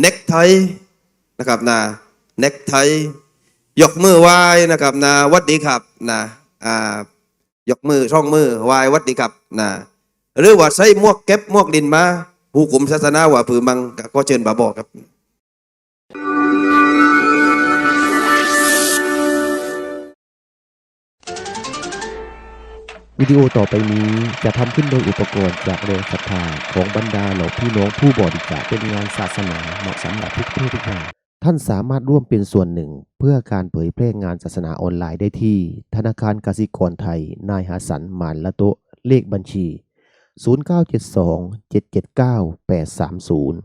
เน็กไทนะครับนะเน็กไทยกมือไหว้นะครับนะหวัดดีครับนะอ่ายกมือช่องมือไหว้วัดดีครับนะหรือว่าใส่หมวกเก็บหมวกดินมาผู้คุมศาสนาว่าผือมังก็เชิญบาบอกครับ วิดีโอต่อไปนี้จะทำขึ้นโดยอุปกรณ์จากแรงศรัทธาของบรรดาเหล่าพี่น้องผู้บริจาคเป็นงานศาสนาเหมาะสำหรับทุกเพศทุกวัยท่านสามารถร่วมเป็นส่วนหนึ่ง เพื่อการเผยแพร่งานศาสนาออนไลน์ได้ที่ ธนาคารกสิกรไทย นายหาสันหมานละโตะเลขบัญชี 0972 779 830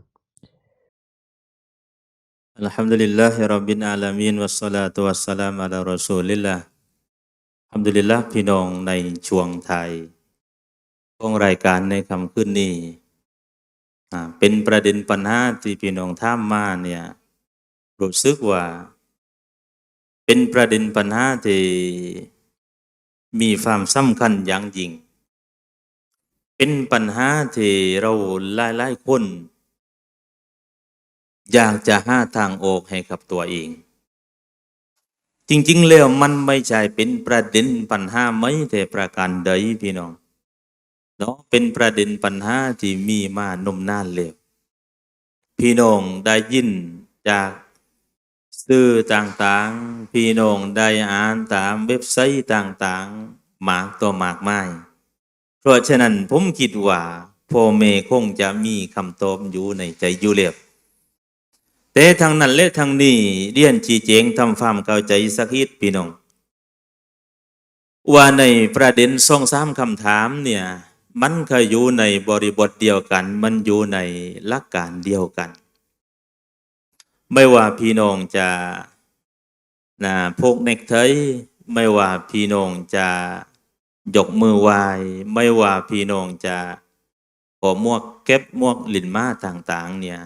Alhamdulillahi Rabbil Alamin Wassalatu wassalam ala Rasulillah อัมดุลิลละพี่น้องในช่วงไทยของรายการในคำขึ้นนี่เป็นประเด็นปัญหาที่พี่น้องท่ามมาเนี่ยรู้สึกว่า เป็นประเด็นปัญหาที่มีความสำคัญอย่างยิ่ง เป็นปัญหาที่เราหลายๆคน อยากจะหาทางออกให้กับตัวเอง จริง ๆ แล้วมันไม่ใช่เป็นประเด็นปัญหาไม่แต่ประการใดพี่น้องเนาะเป็นประเด็นปัญหาที่มีมานมนานแล้วพี่น้องได้ยินจากสื่อต่างๆ พี่น้องได้อ่านตามเว็บไซต์ต่างๆมากต่อมากมายเพราะฉะนั้นผมคิดว่าพ่อแม่คงจะมีคำตอบอยู่ในใจอยู่แล้ว แต่ทางนั้นและทางนี้เรียนชี้แจงทำความเข้าใจสักนิดพี่น้อง ว่าในประเด็นสองสามคำถามเนี่ยมันเคยอยู่ในบริบทเดียวกัน มันอยู่ในหลักการเดียวกัน ไม่ว่าพี่น้องจะนะพกเน็กไทไม่ว่าพี่น้องจะยกมือไหวไม่ว่าพี่น้องจะขอมวกเก็บมวกลินมาต่างๆเนี่ย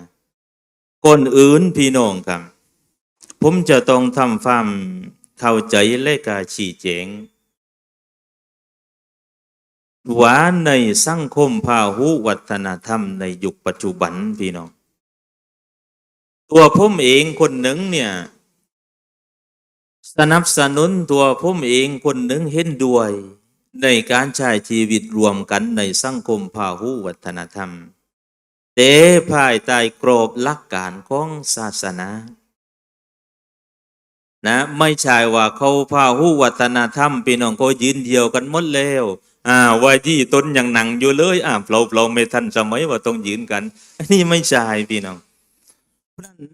คนอื่นพี่น้องครับ ผมจะต้องทำความเข้าใจและการชี้แจงว่าในสังคมพาหุวัฒนธรรมในยุคปัจจุบันพี่น้อง ตัวผมเองคนหนึ่งเนี่ย สนับสนุนตัวผมเองคนหนึ่งเห็นด้วย ในการใช้ชีวิตรวมกันในสังคมพาหุวัฒนธรรม แต่ภายใต้กรอบหลักการของศาสนานะไม่ใช่ว่าเขาพาหูวัฒนธรรมพี่น้องก็ยืนเดียวกันหมดแล้วอ่าว่าที่ต้นยังหนังอยู่เลยอ่าเราเราไม่ทันสมัยว่าต้องยืนกันอันนี้ไม่ใช่พี่น้อง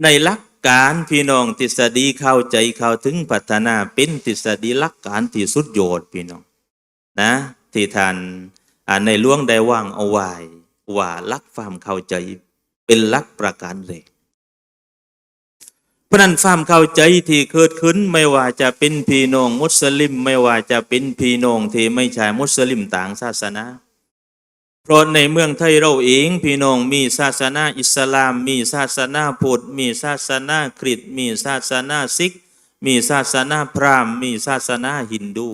ในหลักการพี่น้องทฤษฎีเข้าใจเข้าถึงพัฒนาเป็นทฤษฎีหลักการที่สุดยอดพี่น้องนะที่ท่านในหลวงได้ว่างเอาไว้ ว่าลักความเข้าใจ เป็นลักประการแรกเพราะนั้นความเข้าใจที่เกิดขึ้นไม่ว่าจะเป็นพี่น้องมุสลิม ไม่ว่าจะเป็นพี่น้องที่ไม่ใช่มุสลิมต่างศาสนา เพราะในเมืองไทยเราเองพี่น้องมีศาสนาอิสลาม มีศาสนาพุทธมีศาสนาคริสต์มีศาสนาซิก มีศาสนาพราหมณ์ มีศาสนาฮินดู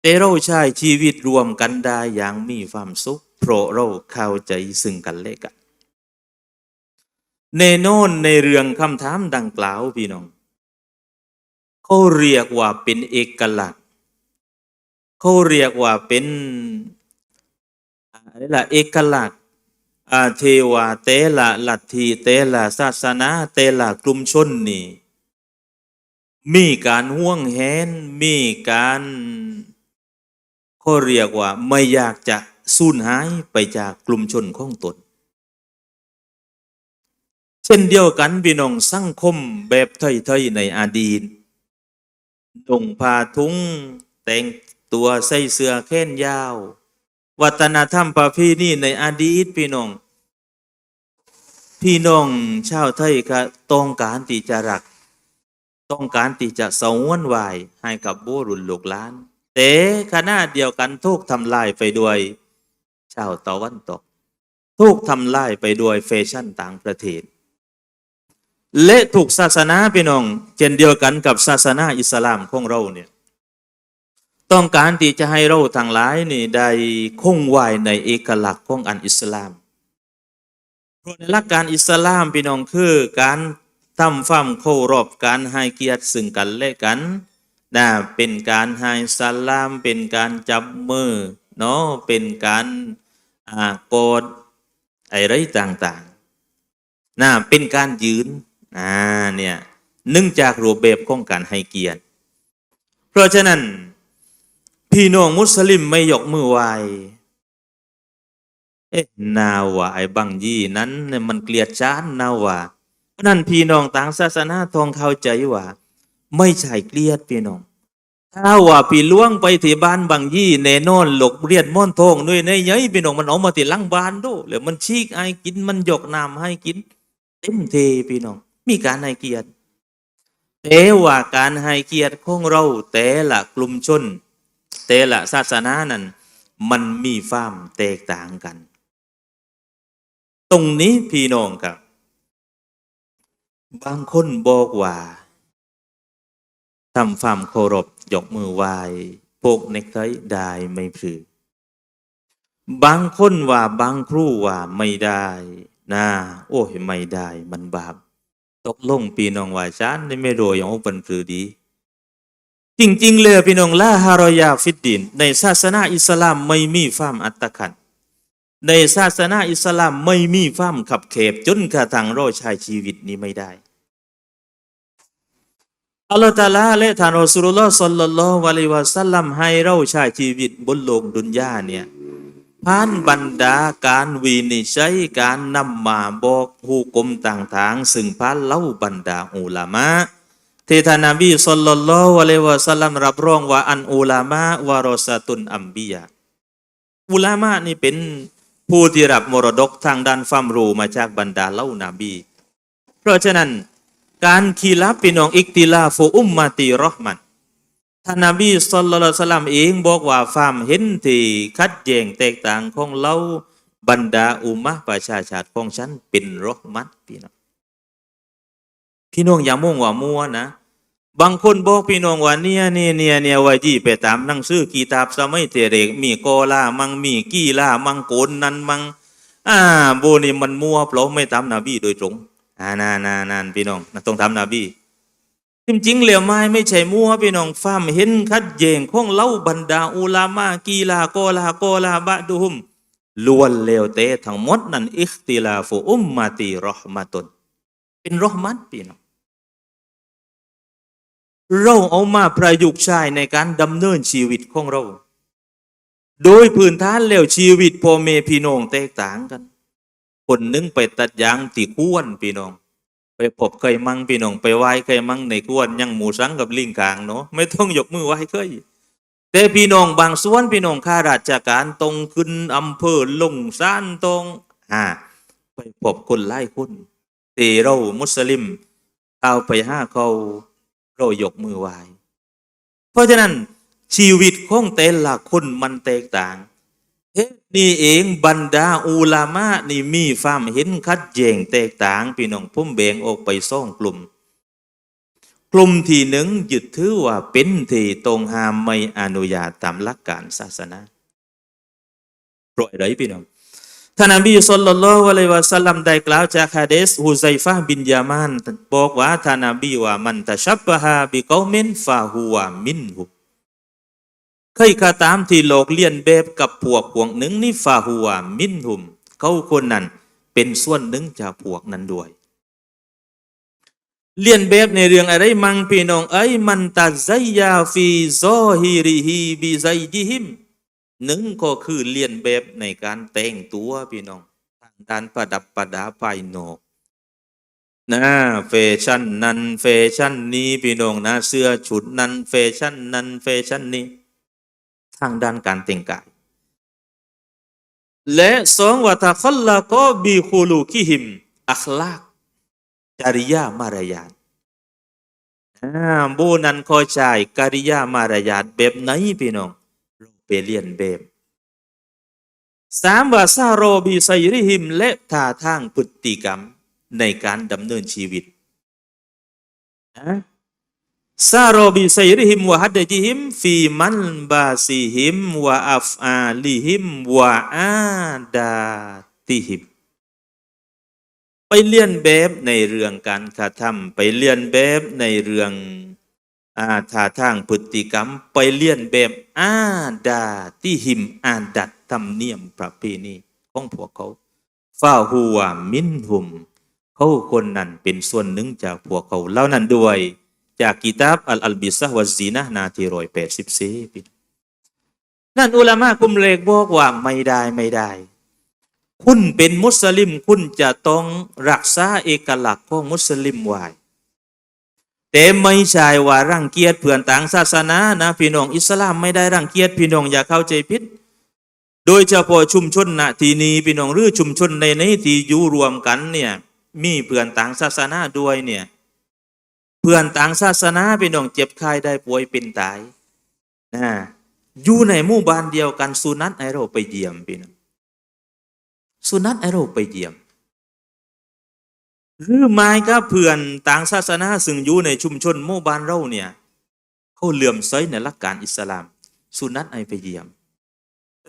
แต่เราใช้ชีวิตรวมกันได้อย่างมีความสุข ราะเราเข้าใจซึ่งกันและกันในโน่นในเรื่องคำถามดังกล่าวพี่น้อง เขาเรียกว่าเป็นเอกลักษณ์ เขาเรียกว่าเป็นอะไรล่ะเอกลักษณ์อาเทวาเตละลัทธิเตละศาสนาเตละกลุ่มชนนี่ มีการห่วงแหนมีการเขาเรียกว่าไม่อยากจะ สูญหายไปจากกลุ่มชนของตน เช่นเดียวกันพี่น้องสังคมแบบไทยๆในอดีตนุ่งผ้าทุงแต่งตัวใส่เสื้อแขนยาว วัฒนธรรมประเพณีในอดีตพี่น้อง พี่น้องชาวไทยก็ต้องการที่จะรัก ต้องการที่จะสงวนไว้ให้กับบุรุษลูกหลานแต่ขณะเดียวกันทุกทำลายไปด้วย ชาวตะวันตกทุกทำลายไปด้วยแฟชั่นต่างประเทศ และถูกศาสนาพี่น้องเช่นเดียวกันกับศาสนาอิสลามของเราเนี่ยต้องการที่จะให้เราทั้งหลายนี่ได้คงไว้ในเอกลักษณ์ของอันอิสลามเพเพราะในหลักการอิสลามพี่น้องคือการทำความเคารพการให้เกียรติซึ่งกันและกันนะเป็นการให้สลาม เป็นการจับมือเนาะเป็นการ อากอดอะไรต่างๆนะเป็นการยืนอ่าเนี่ยเนื่องจากรูปแบบของการให้เกียรติ เพราะฉะนั้น พี่น้องมุสลิมไม่ยกมือไหวเอ๊ะนาว่าไอ้บังยี่นั้นเนี่ยมันเกลียดช้านนาว่าเพราะนั้นพี่น้องต่างศาสนาทองเข้าใจว่า ไม่ใช่เกลียดพี่น้อง ถ้าว่าพี่ล่วงไปที่บ้านบางยี่แน่นอนหลกเรียนม่อนทองด้วยในยัยพี่น้องมันเออกมาที่ลังบ้านโดูแล้วมันชีกไอ้กินมันยกน้ำให้กิน เต็มเทพี่น้อง มีการให้เกียรติแต่ว่าการให้เกียรติของเรา แต่ละกลุ่มชน แต่ละศาสนานั้น มันมีความแตกต่างกัน ตรงนี้พี่น้องครับ บางคนบอกว่า ทำความเคารพยกมือไหว้พวกเน็กไทได้ไม่พือบางคนว่าบางครูว่าไม่ได้นะโอ้ยไม่ได้มันบาปตกลงพี่น้องว่าฉันนี่ไม่รู้อย่างว่าเป็นพลือดี จริงๆ เลยพี่น้องละฮารอยาฟิดดิน ในศาสนาอิสลามไม่มีความอัตคันในศาสนาอิสลามไม่มีความขับเขบจนกระทั่งราใช้ชีวิตนี้ไม่ได้ อัลลอฮฺตาลาและท่านรอสูลุลลอฮ์สัลลัลลอฮุอะลัยฮิวะสัลลัมให้เราใช้ชีวิตบนโลกดุนยาเนี่ยผ่านบรรดาการวินิจฉัยการนำมาบอกผู้กลมต่างๆ ซึ่งผ่านเล่าบรรดาอุลามะที่ท่านนบีสัลลัลลอฮุอะลัยฮิวะสัลลัมรับรองว่าอันอุลามะวารอสตุนอัมบียะอุลามะนี่เป็นผู้ที่รับมรดกทางด้านความรู้มาจากบรรดาเล่านาบี เพราะฉะนั้น การคีรับพี่น้องอิกติลาฟูอุมมาตีรอห์มันท่านนบีสุลต่านสลัมเองบอกว่าความเห็นที่คัดแย้งแตกต่างของเราบรรดาอุมมะประชาชาติของฉันเป็นรอห์มัตพี่น้องพี่น้องอย่ามุ่งว่ามัวนะ บางคนบอกพี่น้องว่าเนี่ยเนี่ยเนี่ยเนี่ยว่าจีไปตามหนังสือกีตาบสมัยเตเรกมีกอล่ามังมีกีลามังโกนนันมังอ่าโบนี่มันมัวเพราะไม่ตามนบีโดยตรง อ่านานานานพี่น้องต้องทำนาบีจริงๆเหลียวไม้ไม่ใช่มั่วพี่น้องฟ้ามเห็นคัดแย้งของเล่าบรรดาอุลามากีลาโกลาโกลาบะดุฮุมล้วนเลวเตะทั้งหมดนั้นอิคติลาฟูอุมมาตีรอห์มาตุนเป็นรอห์มัตพี่น้องเราเอามาประยุกต์ใช้ในการดำเนินชีวิตของเรา โดยพื้นฐานแล้วชีวิตพ่อแม่พี่น้องแตกต่างกัน คนนึงไปตัดยางตีก้วนพี่น้อง ไปพบเคยมั่งพี่น้อง ไปไหว้เคยมั่งในก้วนยังหมูสังกับลิงกลางเนาะไม่ต้องยกมือไหว้เคยแต่พี่น้องบางส่วนพี่น้องข้าราชการตรงขึ้นอำเภอลงซ่านตรงอ่าไปพบคนไล่คนเตเรามุสลิม เอาไปห้าเขาเรายกมือไหว้เพราะฉะนั้นชีวิตของแต่ละคนมันแตกต่าง เฮ็ดนี่เองบรรดาอูลามะนี่มีความเห็นคัดแย้งแตกต่างพี่น้องพุ่มแบ่งออกไปสองกลุ่ม กลุ่มที่หนึ่งยึดถือว่าเป็นที่ตรงหามไม่อนุญาตตามหลักการศาสนาปล่อยไรพี่น้องท่านนบีสุลต่านละวะลัยวะสัลลัมได้กล่าวจากฮะดีษฮุไซฟะบินยามานบอกว่าท่านนบีว่ามันตะชับบะฮาบิกอมินฟาฮัวมินฮุ ใครก็ตามที่โลกเลียนแบบกับพวกพวกหนึ่งนี่ฟาหัวมินหุม เขาคนนั้นเป็นส่วนหนึ่งจากพวกนั้นด้วย เลียนแบบในเรื่องอะไรมังพี่น้องไอ้มันตัดไซยาฟีซอฮิริฮีบิไซจิฮิมหนึ่งก็คือเลียนแบบในการแต่งตัวพี่น้องทางด้านประดับประดาภายนอกนะแฟชั่นนั้นแฟชั่นนี้พี่น้องนะเสื้อชุดนั้นแฟชั่นนั้นแฟชั่นนี้ ทางด้านการแต่งกาย และสองวัตะคัลละก็บีคูลูกิหิม อัคลากจริยามารยาทอ่าบูนันคอยชายกิริยามารยาทแบบไหนพี่น้องเราไปเรียนแบบสามว่าซาโรบีไซริหิม และท่าทางพฤติกรรมในการดำเนินชีวิตนะ ซาโรบิไซริหิมวะฮัดจิหิมฟีมันบาซิหิมวะอัฟอาลิหิมวะอาดาติหิมไปเลียนแบบในเรื่องการกระทำไปเลียนแบบในเรื่องอาท่าทางพฤติกรรม ไปเลียนแบบอาดาที่หิมอาดัดธรรมเนียมประเพณีของพวกเขาฝ้าหัวมินหุม เขาคนนั้นเป็นส่วนหนึ่งจากพวกเขาเล่านั้นด้วย จากกิตาบอัลอัลบิซะวะซีนะนาทีร้อยแปดสิบสี่ปีนั่นอุลามะกลุ่มเลกบอกว่าไม่ได้ไม่ได้ คุณเป็นมุสลิมคุณจะต้องรักษาเอกลักษณ์ของมุสลิมไว้แต่ไม่ใช่ว่ารังเกียจเพื่อนต่างศาสนานะพี่น้องอิสลามไม่ได้รังเกียจพี่น้องอย่าเข้าใจผิดโดยเฉพาะชุมชนณที่นี้พี่น้องหรือชุมชนในนี้ที่อยู่รวมกันเนี่ยมีเพื่อนต่างศาสนาด้วยเนี่ย พื่อนต่างศาสนาพี่น้องเจ็บไข้ได้ป่วยเป็นตายนะอยู่ในหมู่บ้านเดียวกันสุนัตให้เราไปเยี่ยมพี่น้องสุนัตให้เราไปเยี่ยมหรือไม้ก็เพื่อนต่างศาสนาซึ่งอยู่ในชุมชนหมู่บ้านเราเนี่ยเขาเหลื่อมใสในหลักการอิสลาม สุนัตให้ไปเยี่ยม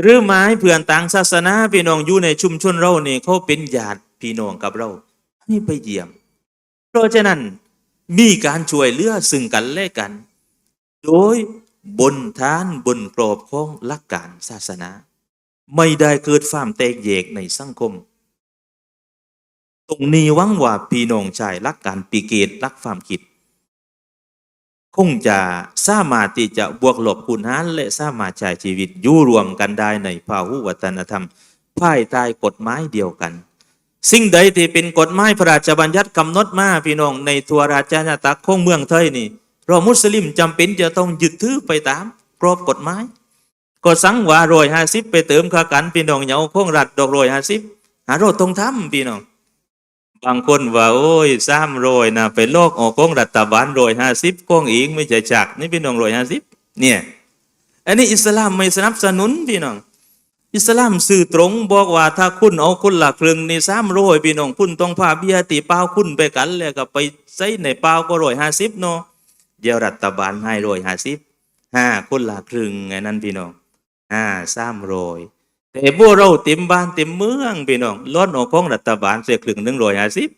หรือไม้เพื่อนต่างศาสนาพี่น้องอยู่ในชุมชนเราเนี่ยเขาเป็นญาติพี่น้องกับเราให้ไปเยี่ยม เพราะฉะนั้น มีการช่วยเหลือซึ่งกันและกัน โดยบนฐานบนกรอบของหลักการศาสนา ไม่ได้เกิดความแตกแยกในสังคม ตรงนี้หวังว่าพี่น้องชายรักการปีเกตรักความคิด คงจะสามารถที่จะบวกหลบคูณหารและสามารถใช้ชีวิตอยู่รวมกันได้ในภาหุวัฒนธรรมภายใต้กฎหมายเดียวกัน สิ่งใดที่เป็นกฎหมายพระราชบัญญัติกำหนดมาพี่น้องในทัวราชอาณาจักของเมืองไทยนี่ เรามุสลิมจำเป็นจะต้องยึดถือไปตามกรอบกฎหมายก็สังว่ารอยห้าสิบไปเติมค่ากันพี่น้องเหยาคงรัดดอกรอยห้าสิบหาโรดตรงทำพี่น้องบางคนว่าโอ้ยสามรอยนะไปโลกออกของรัฐบาลรอยห้าสิบกองเองไม่ใช่จักนี่พี่น้องรอยห้าสิบเนี่ยอันนี้อิสลามไม่สนับสนุนพี่น้อง อิสลามสื่อตรงบอกว่าถ้าคุณเอาคุณหลักครึ่งในสามร้อยพี่น้องคุณต้องพาเบียตีเป้าคุณไปกันแล้วก็ไปใส่ในเป้าก็ร้อยห้าสิบเนาะเดี๋ยวรัฐบาลให้ร้อยห้าสิบห้าคนละครึ่งไงนั่นพี่น้องห้าสามร้อยแต่พวกเราเต็มบ้านเต็มเมืองพี่น้องล้นออกของรัฐบาลเสียครึ่งหนึ่งร้อยห้าสิบ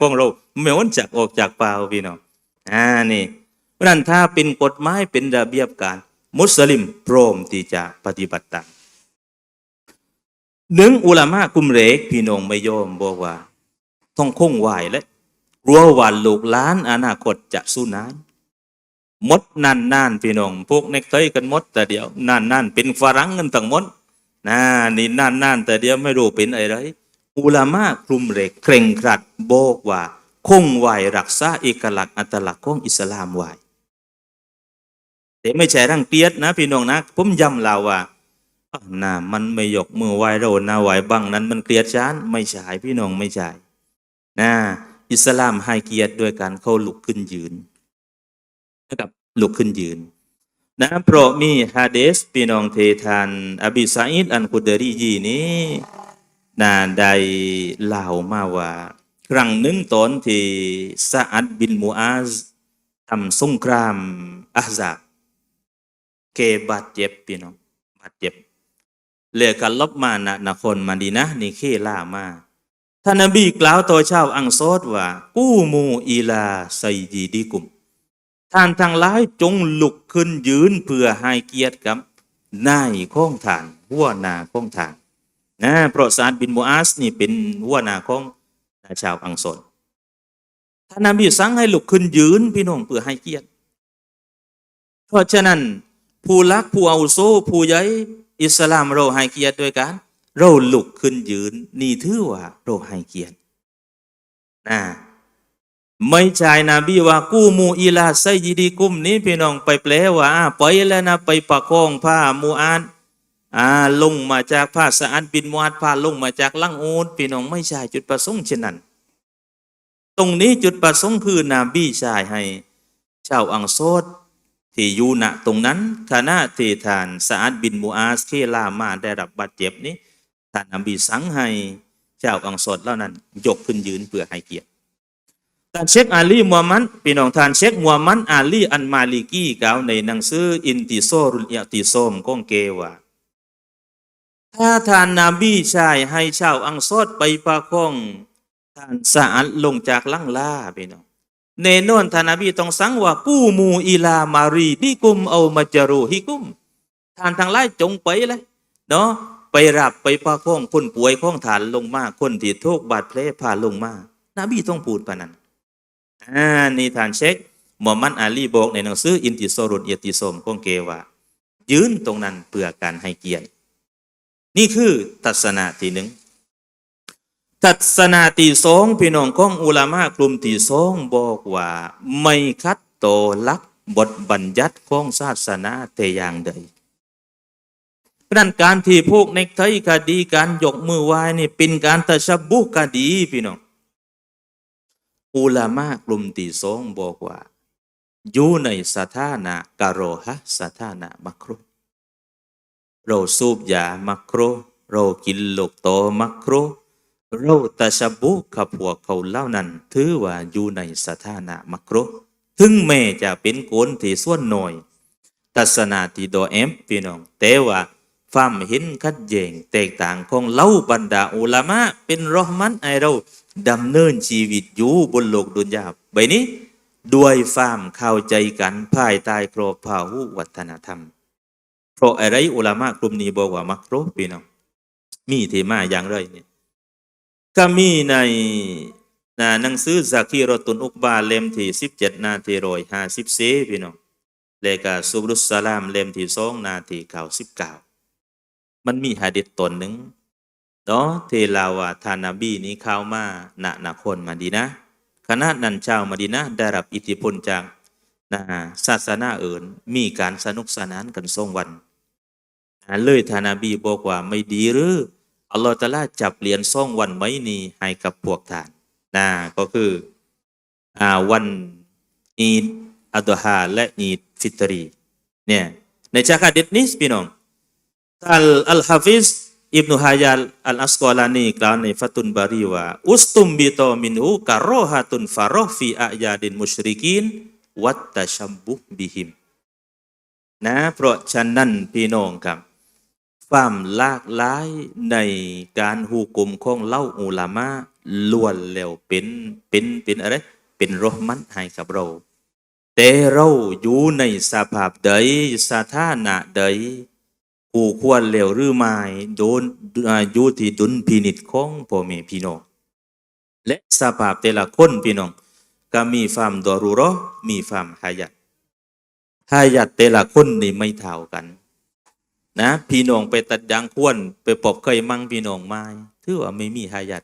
ของเราไม่วนจากออกจากเป้าพี่น้องอ่านี่เพราะนั้นถ้าเป็นกฎหมายเป็นระเบียบการ มุสลิมพร้อมที่จะปฏิบัติตาม หนึ่งอุลามะกุมเรกพี่น้องไม่ยอมบอกว่าต้องคงไหวและกลัวว่าลูกล้านอนาคตจะสู้นานมดนานนานพี่น้องพวกเน็กไทกันมด แต่เดียวนานนานเป็นฝรั่งกันทั้งหมดนะนี่นานนานแต่เดียวไม่รู้เป็นอะไรอุลามะกลุ่มเหล็กเคร่งครัดบอกว่า คงไหวรักษาเอกลักษณ์อัตลักษณ์ของอิสลามไวแต่ไม่ใช่รังเกียจนะพี่น้องนะผมย้ำเราว่า อะน่ามันไม่ยกมือไหว้เราหน้าไหวบังนั้นมันเกลียดฉันไม่ใช่พี่น้องไม่ใช่นะอิสลามให้เกียรติด้วยการเข้าลุกขึ้นยืนนะครับลุกขึ้นยืนนะเพราะมีฮะดีษพี่น้องเททานอบิซาอิดอันกุดรียีนี้นะได้เล่ามาว่า ครั้งหนึ่งตอนที่ซาอัดบินมูอาซทำสงครามอาซาเกบาดเจ็บพี่น้องบาดเจ็บ เลือกันลบมานะนครมาดีนะนี่เคล่ามาท่านนบีกล่าวต่อชาวอังโซดว่า กู้มูอีลาไซดีดีกุม ท่านทั้งหลายจงลุกขึ้นยืนเพื่อให้เกียรติกับนายข้องฐานหัวหน้าข้องฐานนะเพราะซาดบินมูอาสนี่เป็นหัวหน้าของชาวอังโซดท่านนบีสั่งให้ลุกขึ้นยืนพี่น้องเพื่อให้เกียรติ เพราะฉะนั้นผู้รักผู้เอาโซผู้ใหญ่ อิสลามเราให้เกียรติด้วยกันเราลุกขึ้นยืน นี่ถือว่าเราให้เกียรตินะไม่ใช่นาบีว่ากู้มูอีลาไซยิดีกุมนี้พี่น้องไปแปลว่าอ่าไปแล้วนะไปประคองผ้ามูอานอ่าลงมาจากผ้าสะอาดบินมูอาดผ้าลงมาจากลังอูดพี่น้องไม่ใช่จุดประสงค์เช่นนั้น ตรงนี้จุดประสงค์คือนาบีชายให้ชาวอังโซด ที่อยู่ณตรงนั้นขณะที่ท่านสะอาดบินมูอาสเคลามาได้รับบาดเจ็บนี้ท่านนบีสั่งให้เจ้าอังสดเหล่านั้น ยกขึ้นยืนเพื่อให้เกียรติท่านเชคอาลีมัวมันพี่น้องท่านเชคมัวมันอาลีอันมาลิกี้กล่าวในหนังสืออินติโซรุลเอติโซมก้องเกว่า ถ้าท่านนาบีชายให้ชาวอังสดไปประคองท่านสะอาดลงจากลังลาพี่น้อง เนนอนท่านนบีต้องสั่งว่ากู้มูอีลามารีดิกุมเอามาจารูฮิกุมท่านทั้งหลายจงไปเลยเนาะไปรับไปพาข้องคนป่วยข้องฐานลงมาคนที่ทุกข์บาดแผลผ่าลงมานบีต้องพูดปานนั้นอ่านี่ท่านเช็คมอมันอาลีบอกในหนังสืออินติโซรุนเอติโสมของเกว่ายืนตรงนั้นเพื่อการให้เกียรติ นี่คือทัศนะที่หนึ่ง ทัศนาที่สองพี่น้องของอุลามะกลุ่มที่สองบอกว่า ไม่คัดโตอลักบทบัญญัติของศาสนาแต่อย่างใดเพราะนั้นการที่พวกเนไทยคดีการยกมือไหว้นี่เป็นการตะชบบุกคดีพี่น้องอุลามะกลุ่มที่สองบอกว่า อยู่ในสถานะกะโรหะสถานะมักรุเราสูบยามักโครเรากินลูกโตมักโคร เราตะชบุกับพวกเขาเล่านั้น ถือว่าอยู่ในสถานะมักโรถึงแม้จะเป็นคนที่ส่วนหน่อยทัศนาที่โดเอมพี่น้อง แต่ว่าความเห็นขัดแย้งแตกต่างของเล่าบรรดาอุลามะเป็นรอห์มันไอเราดำเนินชีวิตอยู่บนโลกดุนยาใบนี้ ด้วยความเข้าใจกันภายใต้กรอบพาหุวัฒนธรรม เพราะอะไรอุลามะกลุ่มนี้บอกว่ามักโรพี่น้อง มีที่มาอย่างไรเนี่ย ก็มีในนะหนังสือซาคีรอตุนอุกบาเล่มที่สิบเจ็ดนาทีร้อยห้าสิบเซพี่น้องเลกาซุบรุสสลามเล่มที่สองนาทีเก้าสิบเก้ามันมีหะดิษตนหนึ่งเนาะเทลาว่าทานาบีนี้เข้ามาณนครมาดีนะขณะนันชาวมาดีนะได้รับอิทธิพลจากนะศาสนาอื่นมีการสนุกสนานกันทรงวันเลยทานาบีบอกว่าไม่ดีหรือ อัลลอฮฺตะลาจับเหรียญซ่องวันไว้นี้ให้กับพวกทานนะก็คืออ่าวันอีดอัลดฮาและอีดฟิตรีเนี่ยในจากฮะดิษนี้พี่น้องอัลอัลฮะฟิซอิบนุฮายาลอัลอัสกอลานีกล่าวในฟัตุนบารีว่าอุสตุมบิโตมินหูกะโรฮะตุนฟารห์ฟีอายาดินมุชริกินวัตตะชัมบุบิฮิม นะ เพราะฉะนั้นพี่น้องครับ ความลากหลายในการหูกลมของเล่าอุลามะล้วนแล้วเป็นเป็นเป็นอะไร เป็นรหมันให้กับเรา แต่เราอยู่ในสภาพใดสถานะใดผู้ควรแล้วหรือไม่โดนอายู่ที่ดุลพินิจของพ่อแม่พี่น้องและสภาพแต่ละคนพี่น้องก็มีความดอรุราะห์มีความหายัดหายัดแต่ละคนนี่ไม่เท่ากัน นะพี่น้องไปตัดยางควน ไปปอบเคยมั่งพี่น้องไม้ถือว่าไม่มีหายัด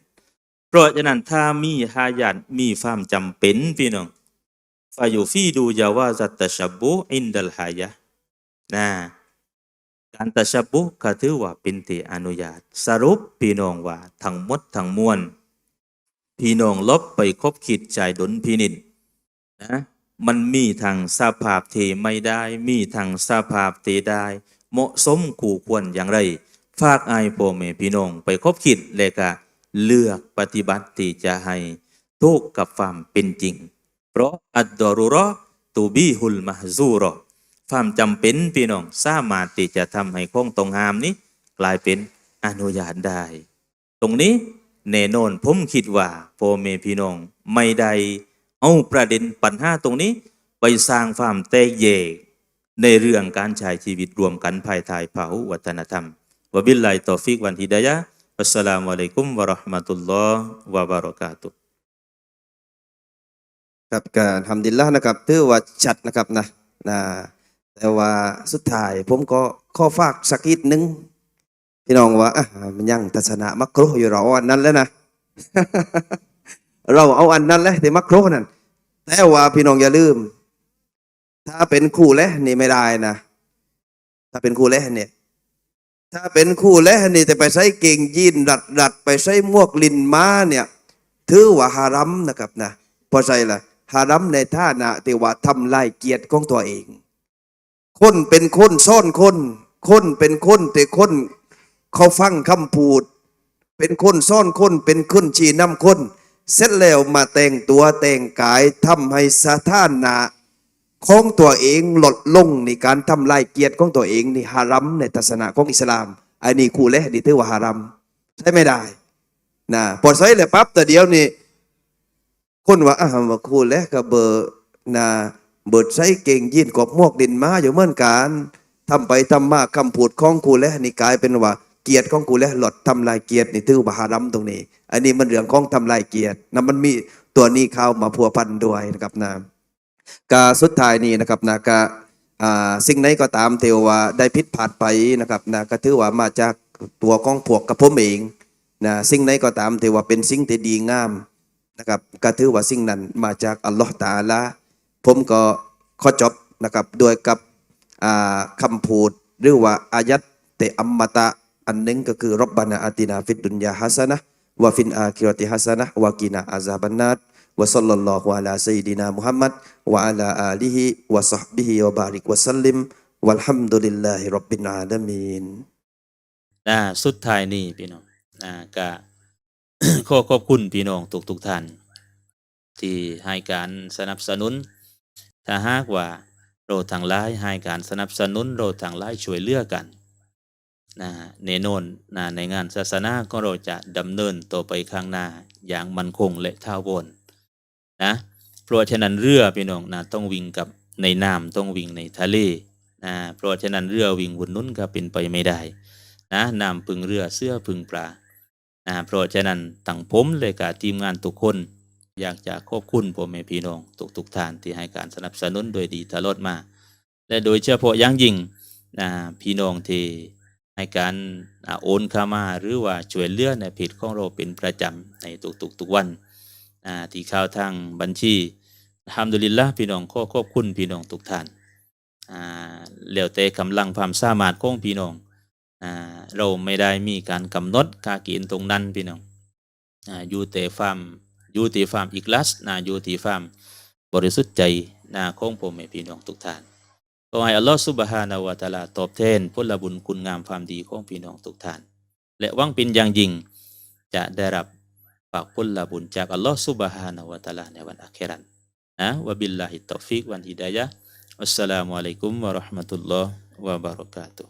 เพราะฉะนั้นถ้ามีหายัดมีความจำเป็นพี่น้องฟายูฟีดูยาว่าจัตตชับบุอินดัลหายะนะการตะชับบุก็ถือว่าเป็นที่อนุญาต สรุปพี่น้องว่าทั้งหมดทั้งมวลพี่น้องลบไปคบคิดใจดนพินิจนะมันมีทางสภาพเทไม่ได้ มีทางสภาพเทได้ เหมาะสมคู่ควรอย่างไร ฝากอายพ่อแม่พี่น้องไปคบคิดเลยกะเลือกปฏิบัติที่จะให้ทุกกับความเป็นจริง เพราะอัดดอรุราะห์ตูบีฮุลมะฮซูราะห์ความจำเป็นพี่น้องสามารถที่จะทำให้ข้องตรงหามนี้ กลายเป็นอนุญาตได้ ตรงนี้แน่นอนผมคิดว่าพ่อแม่พี่น้องไม่ได้เอาประเด็นปัญหาตรงนี้ ไปสร้างความแตกแยก ในเรื่องการใช้ชีวิตรวมกันภายใต้พหุวัฒนธรรมวบิลลาฮิตอฟิกวันฮิดายะอัสสลามุอะลัยกุมวะราะห์มะตุลลอฮ์วะบารอกาตุครับการทำดินละนะครับถือว่าชัดนะครับนะนะแต่ว่าสุดท้ายผมก็ข้อฝากสักนิดนึงพี่น้องว่าอะมันยังทัศนะมักโครอยู่เราเอาอันนั้นแล้วนะ เราเอาอันนั้นแหละแต่มักโครนั่นแต่ว่าพี่น้องอย่าลืม ถ้าเป็นคู่แลนี่ไม่ได้นะ ถ้าเป็นคู่แลเนี่ย ถ้าเป็นคู่แลนี่แต่ไปใช้เก่งยีนดัดดัดไปใช้มวกลินม้าเนี่ย ถือว่าฮารัมนะครับนะเพราะใช่ล่ะฮารัมในท่านะที่ว่าทำลายเกียรติของตัวเอง คนเป็นคนซ่อนคน คนเป็นคนแต่คนเขาฟังคำพูด เป็นคนซ่อนคนเป็นคนชี้นำคน เสร็จแล้วมาแต่งตัวแต่งกายทำให้สถานะ ของตัวเองลดลงในการทำลายเกียรติของตัวเองนี่ฮารัมในทัศนะของอิสลาม อันนี้คู่แรกนี่ถือว่าฮารัมใช่ไม่ได้นะพอใส่เลยปั๊บแต่เดียวนี่คนว่าอ่ามาคู่แล้วก็เบอร์นะเบิดใช้เก่งยินกบมวกดินมาอยู่เหมือนกันทำไปทำมาคำพูดของกูแล้วนี่กลายเป็นว่าเกียรติของกูแล้วหลดทำลายเกียรตินี่ถือว่าหารัมตรงนี้ อันนี้มันเรื่องของทำลายเกียรตินะมันมีตัวนี้เข้ามาพัวพันด้วยนะครับนะ กาสุดท้ายนี้นะครับนะกาสิ่งไหนก็ตามเทว่าได้ผิดพลาดไปนะครับนะก็ถือว่ามาจากตัวของพวกกับผมเองนะสิ่งไหนก็ตามเทว่าเป็นสิ่งที่ดีงามนะครับก็ถือว่าสิ่งนั้นมาจากอัลลอฮ์ตาลาผมก็ขอจบนะครับด้วยกับอ่าคำพูดหรือว่าอายัดเตอัมมตะอันหนึงก็คือรับบานาอาตินาฟิดดุนยาฮัสนะวะฟินอาคิรติฮัสนะวะกินาอาซาบันนัด วะซัลลัลลอฮุอะลาซัยยิดินามุฮัมมัดวะอะลาอาลิฮิวะซอฮบิฮิวะบาริกวะซัลลิมวัลฮัมดุลิลลาฮิร็อบบิลอาลามีนะสุดท้ายนี่พี่น้องนะก็ขอขอบคุณพี่น้องทุกทุกท่าน ที่ให้การสนับสนุน ถ้าหากว่าเราทางไลายให้การสนับสนุนเราทางไลายช่วยเหลือกันนะแน่นนนะในงานศาสนาก็เราจะดำเนินต่อไปข้างหน้าอย่างมั่นคงและท่าวอน นะเพราะฉะนั้นเรือพี่น้องนะต้องวิ่งกับในน้ำต้องวิ่งในทะเลนะเพราะฉะนั้นเรือวิ่งบนนู้นก็เป็นไปไม่ได้นะน้ำพึ่งเรือเสื้อพึ่งปลานะเพราะฉะนั้นตั้งผมเลยกับทีมงานทุกคน อยากจะขอบคุณพ่อแม่พี่น้องทุกทุกๆท่านที่ให้การสนับสนุนโดยดีตลอดมา และโดยเฉพาะอย่างยิ่งนะพี่น้องที่ให้การโอนเข้ามาหรือว่าช่วยเหลือในเพจของเราเป็นประจำในทุกๆทุกวัน อ่าที่ข้าวทางบัญชีอัลฮัมดุลิลละพี่น้องขอขอบคุณพี่น้องทุกท่านอ่าแล้วแต่กำลังความสามารถของพี่น้องอ่าเราไม่ได้มีการกำหนดค่ากินตรงนั้นพี่น้องอ่าอยู่แต่ฟาร์มอยู่ที่ฟาร์มอีกลัสนะอยู่ที่ฟาร์มบริสุทธิ์ใจนะของผมให้พี่น้องทุกท่านขอให้อัลลอฮฺสุบฮานาวะตาลาตอบแทนผลบุญคุณงามความดีของพี่น้องทุกท่าน และวังเป็นอย่างยิ่งจะได้รับ ฝากผลบุญจากอัลลอฮฺสุบฮานาวะตะอาลาในวันอาคราตนะวะบิลลาฮิตตอฟิกวันฮิดายะอัสสลามุอะลัยกุมวะเราะห์มะตุลลอฮ์วะบะเราะกาตุ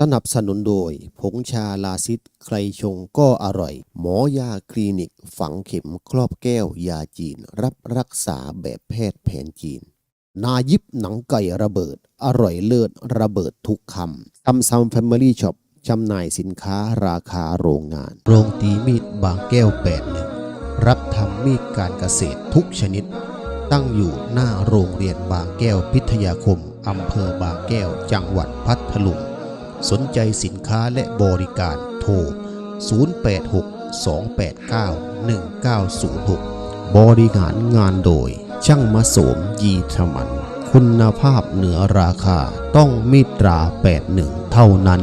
สนับสนุนโดย ผงชาลาซิดใครชงก็อร่อย หมอยาคลินิก ฝังเข็มครอบแก้วยาจีน รับรักษาแบบแพทย์แผนจีน นายิบหนังไก่ระเบิด อร่อยเลิศระเบิดทุกคำซัมซัมแฟมิลี่ช็อป จำหน่ายสินค้าราคาโรงงาน โรงตีมีดบางแก้ว81รับทำมีดการเกษตรทุกชนิด ตั้งอยู่หน้าโรงเรียนบางแก้วพิทยาคมอำเภอบางแก้วจังหวัดพัทลุง สนใจสินค้าและบริการโทร 0862891906 บริหารงานโดย ช่างมาโสมยีธมัน คุณภาพเหนือราคาต้องมิตรา 81 เท่านั้น